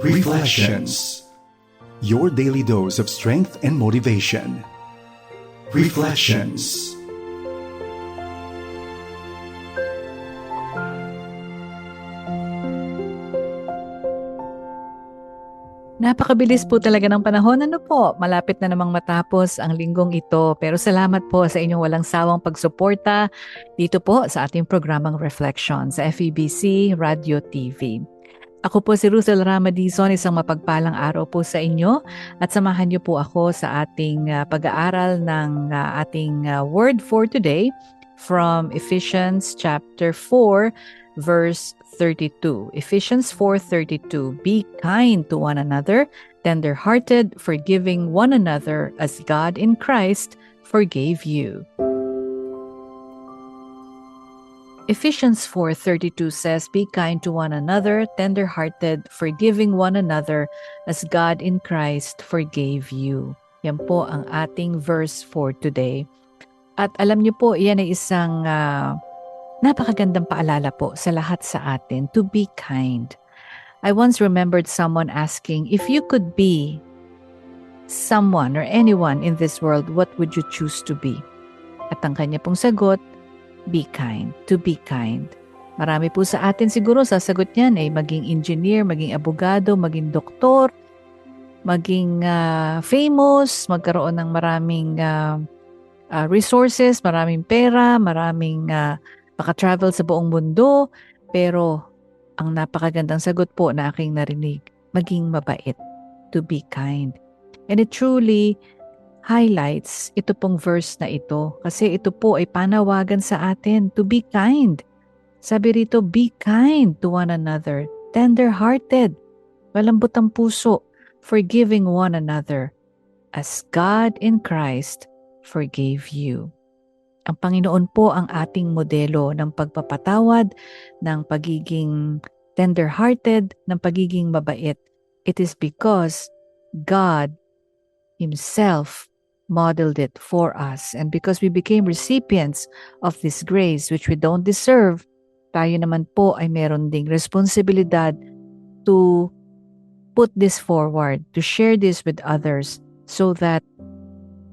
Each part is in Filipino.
Reflections Your daily dose of strength and motivation. Reflections Napakabilis po talaga ng panahon. Ano po, malapit na namang matapos ang linggong ito. Pero salamat po sa inyong walang sawang pagsuporta dito po sa ating programang Reflection sa FEBC Radio TV. Ako po si Russell Ramadizon, isang mapagpalang araw po sa inyo at samahan niyo po ako sa ating uh, pag-aaral ng uh, ating uh, word for today from Ephesians chapter 4 verse 32. Ephesians 4:32. Be kind to one another, tender-hearted, forgiving one another as God in Christ forgave you. Ephesians 4:32 says, "Be kind to one another, tender-hearted, forgiving one another as God in Christ forgave you." Yan po ang ating verse for today. At alam niyo po, yan ay isang uh, Napakagandang paalala po sa lahat sa atin to be kind. I once remembered someone asking, if you could be someone or anyone in this world, what would you choose to be? At ang kanya pong sagot, be kind, to be kind. Marami po sa atin siguro sasagot niyan ay maging engineer, maging abogado, maging doktor, maging uh, famous, magkaroon ng maraming uh, uh, resources, maraming pera, maraming uh, maka-travel sa buong mundo, pero ang napakagandang sagot po na aking narinig, maging mabait, to be kind. And it truly highlights ito pong verse na ito kasi ito po ay panawagan sa atin to be kind. Sabi rito, be kind to one another, tender-hearted, malambot ang puso, forgiving one another, as God in Christ forgave you. Ang Panginoon po ang ating modelo ng pagpapatawad, ng pagiging tender-hearted, ng pagiging mabait. It is because God Himself modeled it for us. And because we became recipients of this grace which we don't deserve, tayo naman po ay meron ding responsibilidad to put this forward, to share this with others so that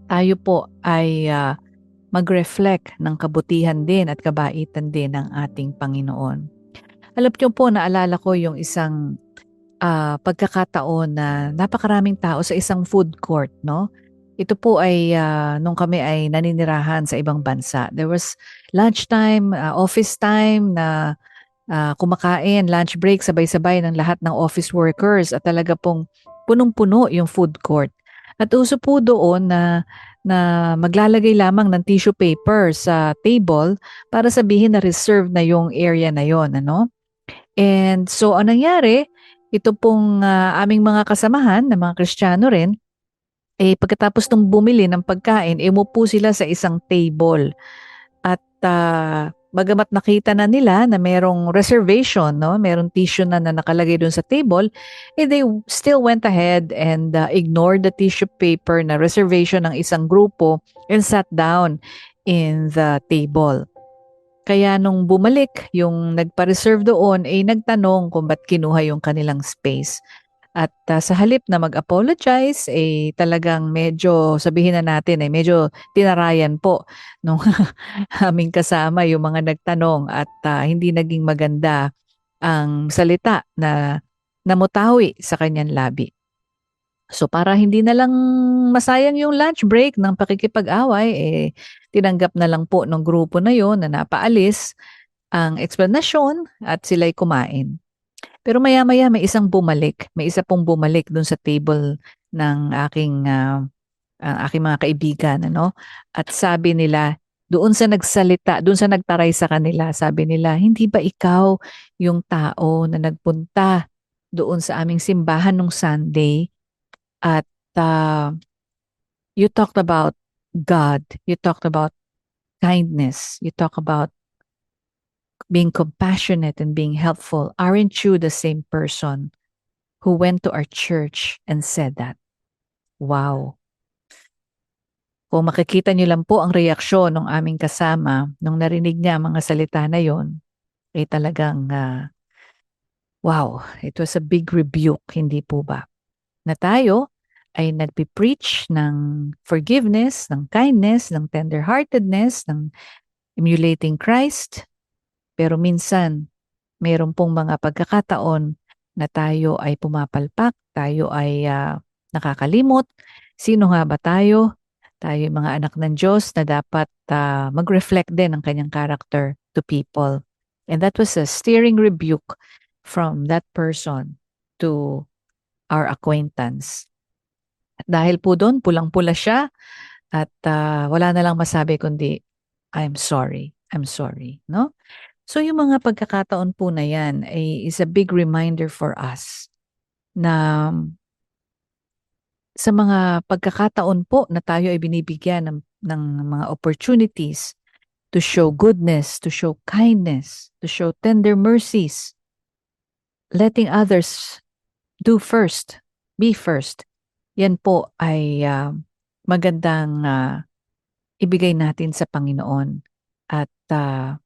tayo po ay uh, mag-reflect ng kabutihan din at kabaitan din ng ating Panginoon. Alam niyo po, naalala ko yung isang uh, pagkakataon na napakaraming tao sa isang food court, no? Ito po ay uh, nung kami ay naninirahan sa ibang bansa. There was lunchtime, uh, office time na uh, kumakain, lunch break, sabay-sabay ng lahat ng office workers at talaga pong punong-puno yung food court. At uso po doon na na maglalagay lamang ng tissue paper sa table para sabihin na reserved na yung area na yon ano and so ang nangyari ito pong uh, aming mga kasamahan na mga Kristiyano rin eh pagkatapos nung bumili ng pagkain eh umupo sila sa isang table at uh, bagamat nakita na nila na merong reservation, no, merong tissue na, na nakalagay doon sa table, eh they still went ahead and uh, ignored the tissue paper na reservation ng isang grupo and sat down in the table. Kaya nung bumalik yung nagpa-reserve doon, eh nagtanong kung ba't kinuha yung kanilang space. At uh, sa halip na mag-apologize, eh talagang medyo, sabihin na natin, eh medyo tinarayan po nung aming kasama yung mga nagtanong at uh, hindi naging maganda ang salita na namutawi sa kanyang labi. So para hindi na lang masayang yung lunch break ng pakikipag-away, eh tinanggap na lang po ng grupo na yon na napaalis ang eksplanasyon at sila'y kumain. Pero maya-maya may isang bumalik, may isa pong bumalik doon sa table ng aking uh, uh, aking mga kaibigan ano? At sabi nila doon sa nagsalita, doon sa nagtaray sa kanila, sabi nila, hindi ba ikaw yung tao na nagpunta doon sa aming simbahan nung Sunday? At uh, you talked about God, you talked about kindness, you talk about being compassionate and being helpful, aren't you the same person who went to our church and said that? Wow. Kung makikita niyo lang po ang reaksyon ng aming kasama nung narinig niya mga salita na yon, ay talagang uh, Wow, it was a big rebuke, hindi po ba? Na tayo ay nagpipreach ng forgiveness, ng kindness, ng tenderheartedness, ng emulating Christ. Pero minsan, mayroon pong mga pagkakataon na tayo ay pumapalpak, tayo ay ah, nakakalimot. Sino nga ba tayo? Tayo yung mga anak ng Diyos na dapat ah, mag-reflect din ng kanyang character to people. And that was a steering rebuke from that person to our acquaintance. Dahil po doon, pulang-pula siya at ah, wala na lang masabi kundi, I'm sorry, I'm sorry, no? So yung mga pagkakataon po na yan ay is a big reminder for us na sa mga pagkakataon po na tayo ay binibigyan ng, ng mga opportunities to show goodness, to show kindness, to show tender mercies, letting others do first, be first. Yan po ay ah, magandang ah, ibigay natin sa Panginoon. At ah,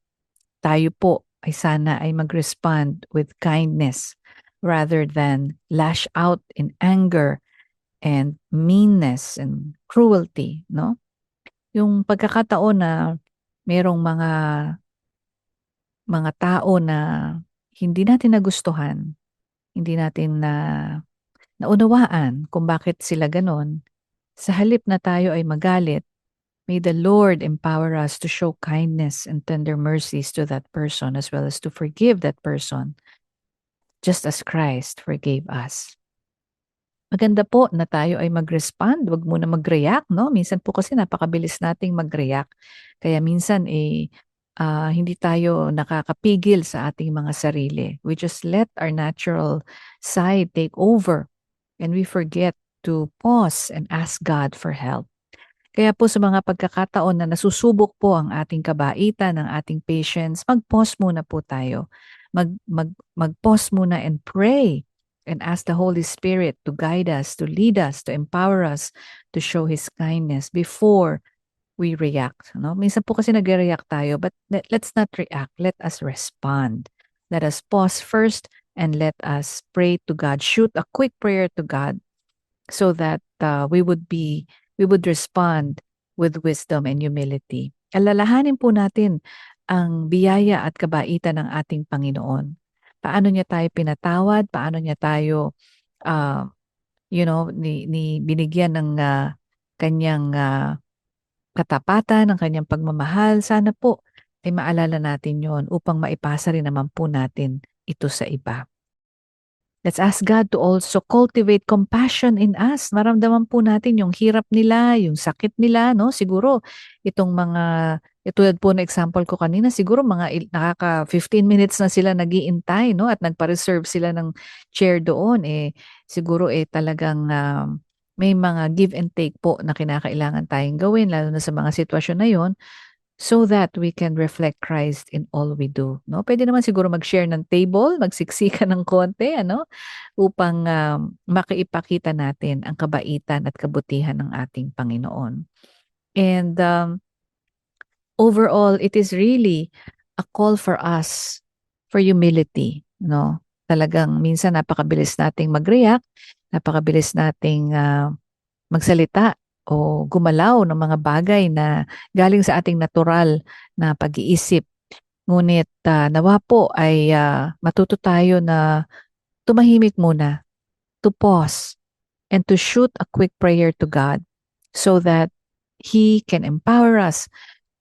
tayo po ay sana ay mag-respond with kindness rather than lash out in anger and meanness and cruelty, no? Yung pagkakataon na merong mga mga tao na hindi natin nagustuhan, hindi natin na naunawaan kung bakit sila ganon, sa halip na tayo ay magalit, may the Lord empower us to show kindness and tender mercies to that person as well as to forgive that person, just as Christ forgave us. Maganda po na tayo ay mag-respond, wag muna mag-react, no? Minsan po kasi napakabilis nating mag-react. Kaya minsan eh ah, hindi tayo nakakapigil sa ating mga sarili. We just let our natural side take over and we forget to pause and ask God for help. Kaya po sa mga pagkakataon na nasusubok po ang ating kabaitan, ng ating patience, mag-pause muna po tayo. Mag, mag, mag-pause muna and pray and ask the Holy Spirit to guide us, to lead us, to empower us to show His kindness before we react. No? Minsan po kasi nag-react tayo, but let, let's not react. Let us respond. Let us pause first and let us pray to God. Shoot a quick prayer to God so that uh, we would be, we would respond with wisdom and humility. Alalahanin po natin ang biyaya at kabaitan ng ating Panginoon paano niya tayo pinatawad, paano niya tayo, uh, you know, ni, ni binigyan ng uh, kanyang uh, katapatan, ng kanyang pagmamahal. Sana po ay maalala natin yon upang maipasa rin naman po natin ito sa iba. Let's ask God to also cultivate compassion in us. Maramdaman po natin yung hirap nila, yung sakit nila, no? Siguro itong mga tulad po na example ko kanina, siguro mga nakaka 15 minutes na sila nagiintay, no? At nagpa-reserve sila ng chair doon eh siguro eh talagang uh, may mga give and take po na kinakailangan tayong gawin lalo na sa mga sitwasyon na 'yon so that we can reflect Christ in all we do. No? Pwede naman siguro mag-share ng table, magsiksika ng konti, ano? upang um, makiipakita natin ang kabaitan at kabutihan ng ating Panginoon. And um, overall, it is really a call for us for humility. No? Talagang minsan napakabilis nating mag-react, napakabilis nating uh, magsalita o gumalaw ng mga bagay na galing sa ating natural na pag-iisip. Ngunit uh, nawa po ay uh, matuto tayo na tumahimik muna, to pause, and to shoot a quick prayer to God so that He can empower us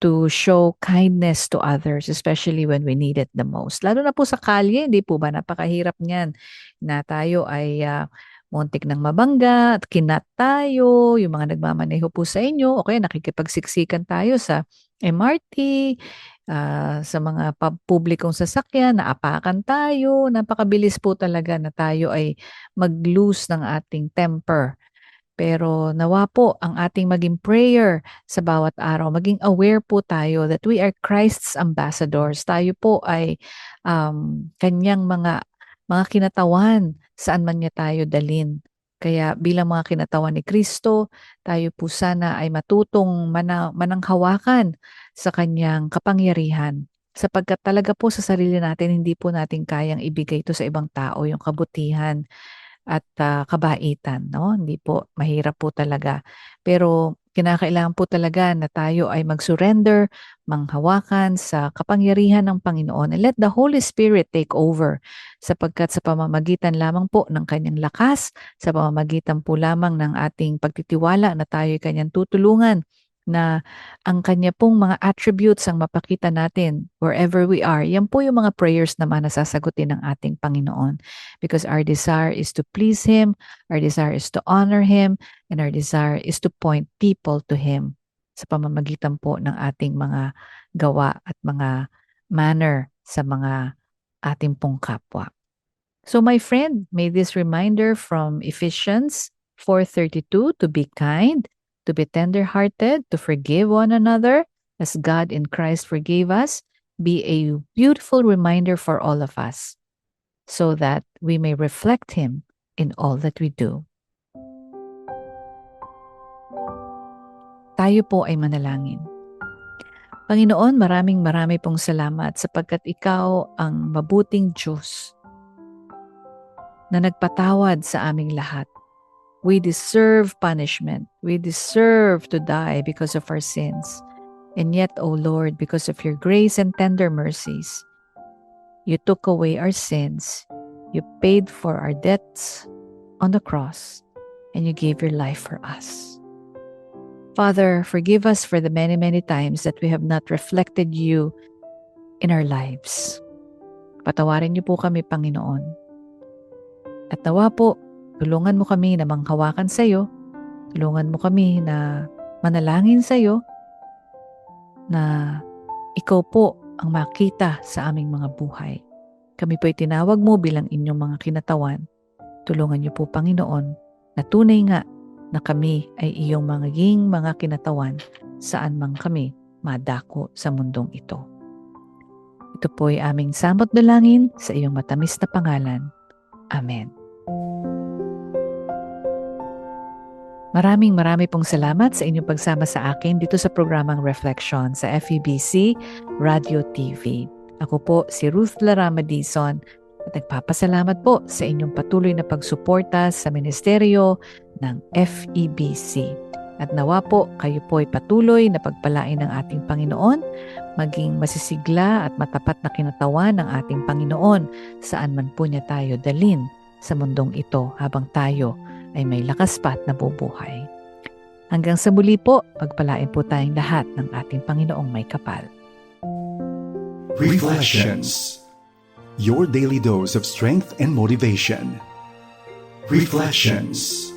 to show kindness to others, especially when we need it the most. Lalo na po sa kalye, hindi po ba? Napakahirap niyan na tayo ay uh, muntik ng mabangga at kinat tayo, yung mga nagmamaneho po sa inyo, okay, nakikipagsiksikan tayo sa MRT, uh, ah, sa mga publikong sasakyan, naapakan tayo, napakabilis po talaga na tayo ay mag-lose ng ating temper. Pero nawa po ang ating maging prayer sa bawat araw, maging aware po tayo that we are Christ's ambassadors. Tayo po ay um, kanyang mga mga kinatawan saan man niya tayo dalin. Kaya bilang mga kinatawan ni Kristo, tayo po sana ay matutong mana, mananghawakan sa kanyang kapangyarihan sapagkat talaga po sa sarili natin hindi po natin kayang ibigay ito sa ibang tao yung kabutihan at ah, kabaitan, no? Hindi po mahirap po talaga. Pero kinakailangan po talaga na tayo ay mag-surrender, manghawakan sa kapangyarihan ng Panginoon and let the Holy Spirit take over. Sapagkat sa pamamagitan lamang po ng kanyang lakas, sa pamamagitan po lamang ng ating pagtitiwala na tayo ay kanyang tutulungan na ang kanya pong mga attributes ang mapakita natin wherever we are. Yan po yung mga prayers naman na sasagutin ng ating Panginoon. Because our desire is to please Him, our desire is to honor Him, and our desire is to point people to Him sa pamamagitan po ng ating mga gawa at mga manner sa mga ating pong kapwa. So my friend, may this reminder from Ephesians 4.32 to be kind, to be tender-hearted, to forgive one another as God in Christ forgave us, be a beautiful reminder for all of us so that we may reflect Him in all that we do. Tayo po ay manalangin. Panginoon, maraming marami pong salamat sapagkat Ikaw ang mabuting Diyos na nagpatawad sa aming lahat. We deserve punishment. We deserve to die because of our sins. And yet, O Lord, because of your grace and tender mercies, you took away our sins. You paid for our debts on the cross, and you gave your life for us. Father, forgive us for the many, many times that we have not reflected you in our lives. Patawarin niyo po kami, Panginoon. At nawa po, tulungan mo kami na manghawakan sa iyo. Tulungan mo kami na manalangin sa iyo na ikaw po ang makita sa aming mga buhay. Kami po ay tinawag mo bilang inyong mga kinatawan. Tulungan niyo po, Panginoon, na tunay nga na kami ay iyong magiging mga kinatawan saan man kami madako sa mundong ito. Ito po ay aming samot dalangin sa iyong matamis na pangalan. Amen. Maraming marami pong salamat sa inyong pagsama sa akin dito sa programang Reflection sa FEBC Radio TV. Ako po si Ruth Lara Madison at nagpapasalamat po sa inyong patuloy na pagsuporta sa ministeryo ng FEBC. At nawa po kayo po ay patuloy na pagpalain ng ating Panginoon, maging masisigla at matapat na kinatawan ng ating Panginoon saan man po niya tayo dalin sa mundong ito habang tayo ay may lakas pa at nabubuhay. Hanggang sa muli po, pagpalain po tayong lahat ng ating Panginoong may kapal. Reflections. Your daily dose of strength and motivation. Reflections.